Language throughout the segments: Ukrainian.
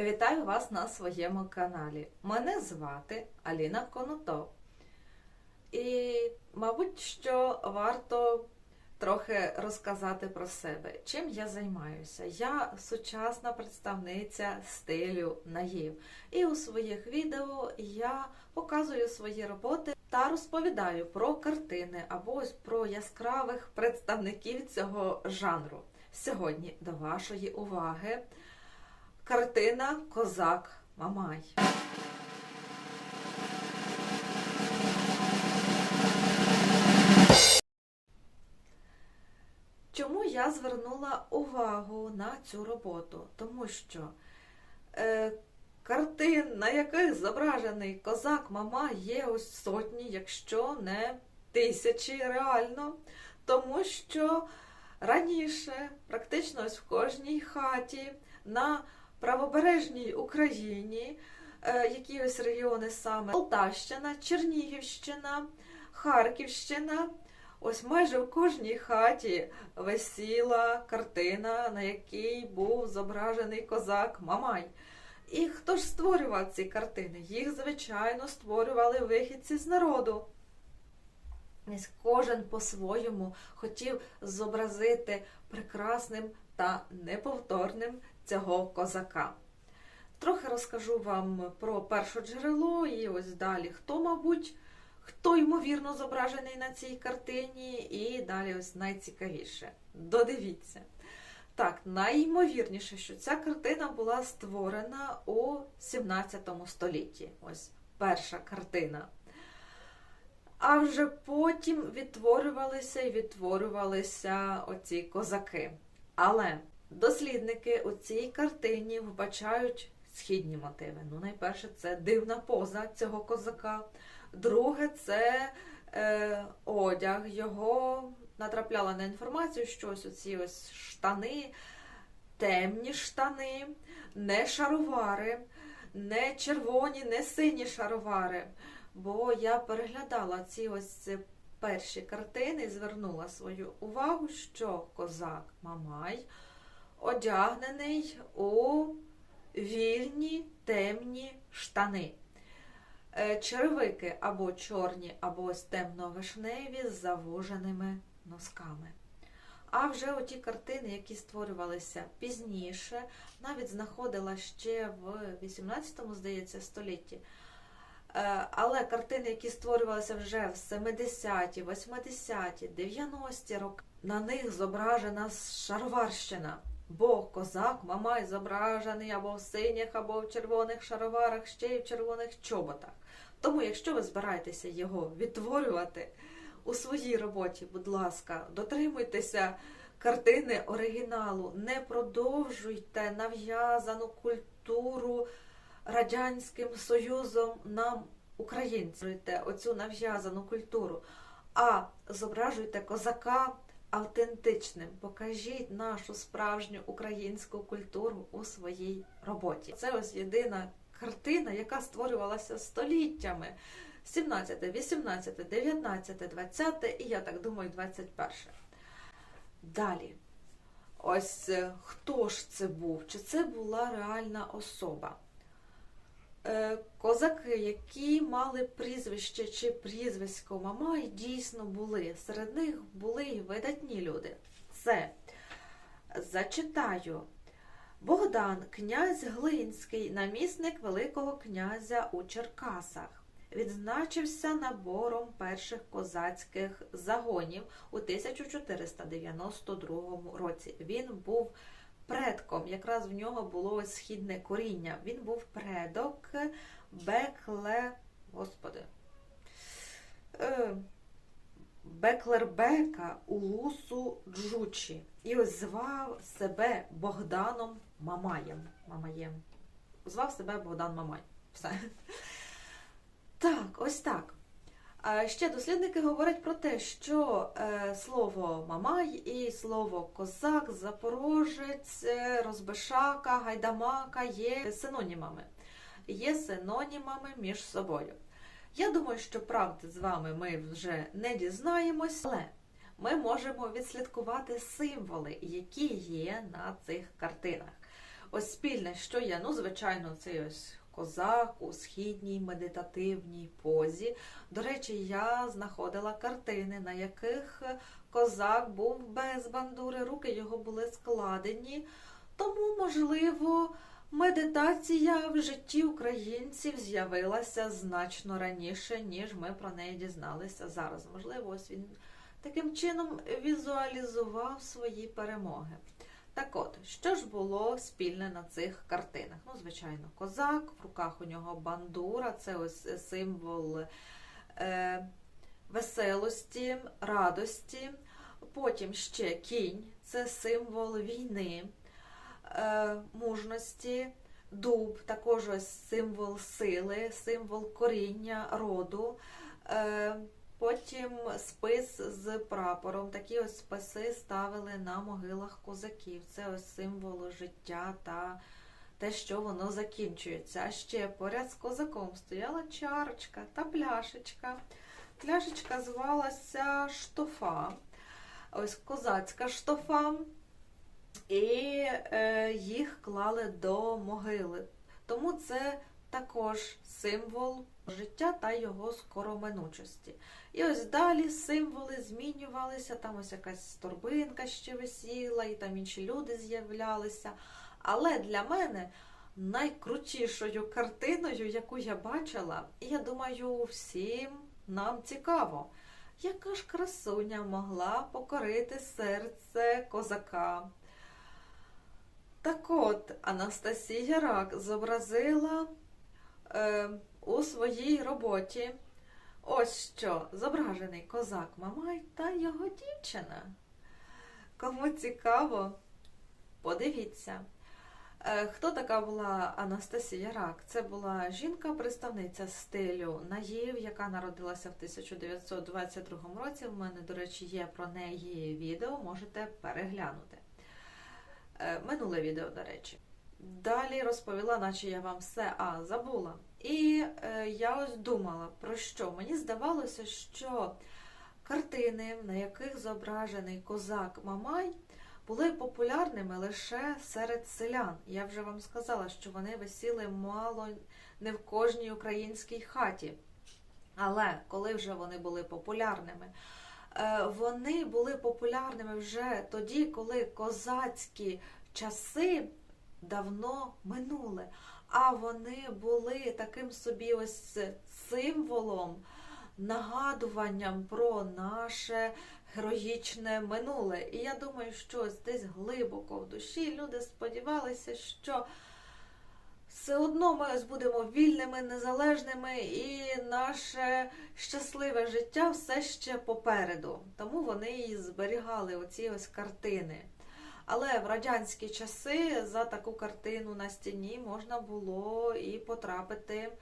Вітаю вас на своєму каналі. Мене звати Аліна Конотоп. І, мабуть, що варто трохи розказати про себе, чим я займаюся. Я сучасна представниця стилю наїв. І у своїх відео я показую свої роботи та розповідаю про картини або ось про яскравих представників цього жанру. Сьогодні до вашої уваги картина Козак Мамай. Чому я звернула увагу на цю роботу? Тому що е, картин, на яких зображений козак Мама, є ось сотні, якщо не тисячі реально. Тому що раніше, практично ось в кожній хаті на правобережній Україні, е, які ось регіони саме Полтавщина, Чернігівщина, Харківщина. Ось майже в кожній хаті висіла картина, на якій був зображений козак Мамай. І хто ж створював ці картини? Їх, звичайно, створювали вихідці з народу. Кожен по-своєму хотів зобразити прекрасним та неповторним цього козака. Трохи розкажу вам про перше джерело і ось далі, хто, мабуть, хто ймовірно зображений на цій картині, і далі ось найцікавіше. Додивіться. Так, найімовірніше, що ця картина була створена у 17 столітті. Ось перша картина. А вже потім відтворювалися і відтворювалися оці козаки. Але дослідники у цій картині вбачають східні мотиви. Ну, найперше, це дивна поза цього козака. Друге, це е, одяг. Його натрапляла на інформацію, що ось оці ось штани, темні штани, не шаровари, не червоні, не сині шаровари. Бо я переглядала ці ось перші картини і звернула свою увагу, що козак Мамай одягнений у вільні темні штани. Е, Черевики або чорні, або ось темно-вишневі з завуженими носками. А вже оті картини, які створювалися пізніше, навіть знаходила ще в 18 здається, столітті. Е, Але картини, які створювалися вже в 70-ті, 80-ті, 90-ті роки, на них зображена шароварщина. Бо козак Мамай зображений або в синіх, або в червоних шароварах, ще й в червоних чоботах. Тому, якщо ви збираєтеся його відтворювати у своїй роботі, будь ласка, дотримуйтеся картини оригіналу, не продовжуйте нав'язану культуру Радянським Союзом нам, українцям, оцю нав'язану культуру, а зображуйте козака автентичним. Покажіть нашу справжню українську культуру у своїй роботі. Це ось єдина картина, яка створювалася століттями. 17, 18, 19, 20 і я так думаю, 21. Далі. Ось е, хто ж це був? Чи це була реальна особа? Е, Козаки, які мали прізвище чи прізвисько Мамай, дійсно були. Серед них були і видатні люди. Це зачитаю. Богдан, князь Глинський, намісник Великого князя у Черкасах, відзначився набором перших козацьких загонів у 1492 році. Він був предком, якраз в нього було східне коріння. Він був предок Бекле. Господи. Е, Беклербека Улусу Джучі. І ось звав себе Богданом Мамаєм. Мамаєм. Звав себе Богдан Мамай. Все. Так, ось так. Ще дослідники говорять про те, що е, слово Мамай і слово козак, запорожець, е, розбишака, гайдамака є синонімами. Є синонімами між собою. Я думаю, що правди з вами ми вже не дізнаємось, але ми можемо відслідкувати символи, які є на цих картинах. ось спільне, що є. Ну, звичайно, цей ось козак у східній медитативній позі. До речі, я знаходила картини, на яких козак був без бандури, руки його були складені. Тому, можливо, медитація в житті українців з'явилася значно раніше, ніж ми про неї дізналися зараз. Можливо, ось він таким чином візуалізував свої перемоги. Так от, що ж було спільне на цих картинах? Ну, звичайно, козак, в руках у нього бандура, це ось символ е, веселості, радості. Потім ще кінь, це символ війни, е, мужності, дуб, також ось символ сили, символ коріння роду. Е, Потім спис з прапором. Такі ось списи ставили на могилах козаків. Це ось символ життя та те, що воно закінчується. А ще поряд з козаком стояла чарочка та пляшечка. Пляшечка звалася штофа. Ось козацька штофа. І е, їх клали до могили. Тому це також символ життя та його скороминучості. І ось далі символи змінювалися, там ось якась торбинка ще висіла, і там інші люди з'являлися. Але для мене найкрутішою картиною, яку я бачила, і я думаю, всім нам цікаво, яка ж красуня могла покорити серце козака. Так от, Анастасія Рак зобразила е, у своїй роботі ось що зображений козак Мамай та його дівчина. Кому цікаво, подивіться. Е, Хто така була Анастасія Рак? Це була жінка-представниця стилю Наїв, яка народилася в 1922 році. У мене, до речі, є про неї відео, можете переглянути. Е, Минуле відео, до речі. Далі розповіла, наче я вам все а забула. І е, я ось думала, про що? Мені здавалося, що картини, на яких зображений козак Мамай, були популярними лише серед селян. Я вже вам сказала, що вони висіли мало не в кожній українській хаті. Але коли вже вони були популярними, е, вони були популярними вже тоді, коли козацькі часи давно минули. А вони були таким собі ось символом, нагадуванням про наше героїчне минуле. І я думаю, що десь глибоко в душі люди сподівалися, що все одно ми ось будемо вільними, незалежними, і наше щасливе життя все ще попереду. Тому вони і зберігали оці ось картини. Але в радянські часи за таку картину на стіні можна було і потрапити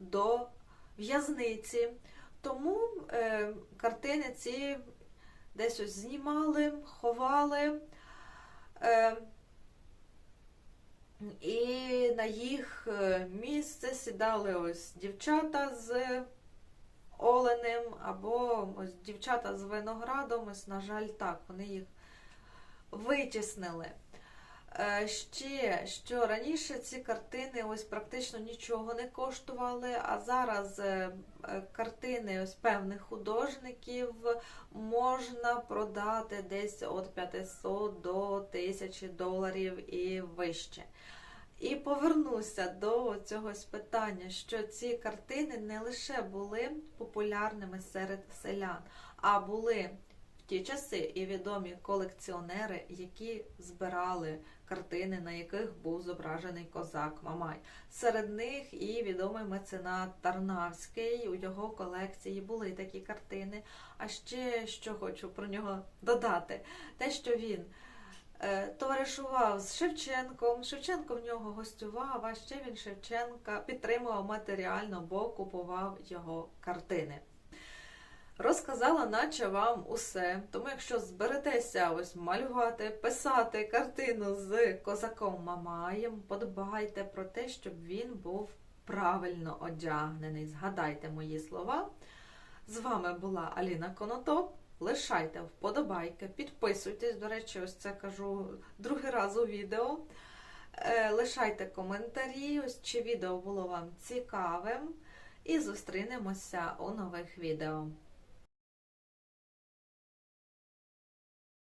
до в'язниці. Тому е, картини ці десь ось знімали, ховали. Е, і на їх е, місце сідали ось дівчата з оленем, або ось дівчата з виноградом. Ось, на жаль, так, вони їх витіснили. Е, Ще що раніше ці картини ось практично нічого не коштували, а зараз е, е, картини ось певних художників можна продати десь від 500 до 1000 доларів і вище. І повернуся до цього питання, що ці картини не лише були популярними серед селян, а були ті часи і відомі колекціонери, які збирали картини, на яких був зображений козак Мамай. Серед них і відомий меценат Тарнавський. У його колекції були такі картини. А ще що хочу про нього додати, те, що він. е, Товаришував з Шевченком, Шевченко в нього гостював, а ще він Шевченка підтримував матеріально, бо купував його картини. Розказала, наче вам усе. Тому, якщо зберетеся ось малювати, писати картину з козаком Мамаєм, подбайте про те, щоб він був правильно одягнений. Згадайте мої слова. З вами була Аліна Конотоп. Лишайте вподобайки, підписуйтесь. До речі, ось це кажу другий раз у відео. Е, Лишайте коментарі, ось чи відео було вам цікавим. І зустрінемося у нових відео.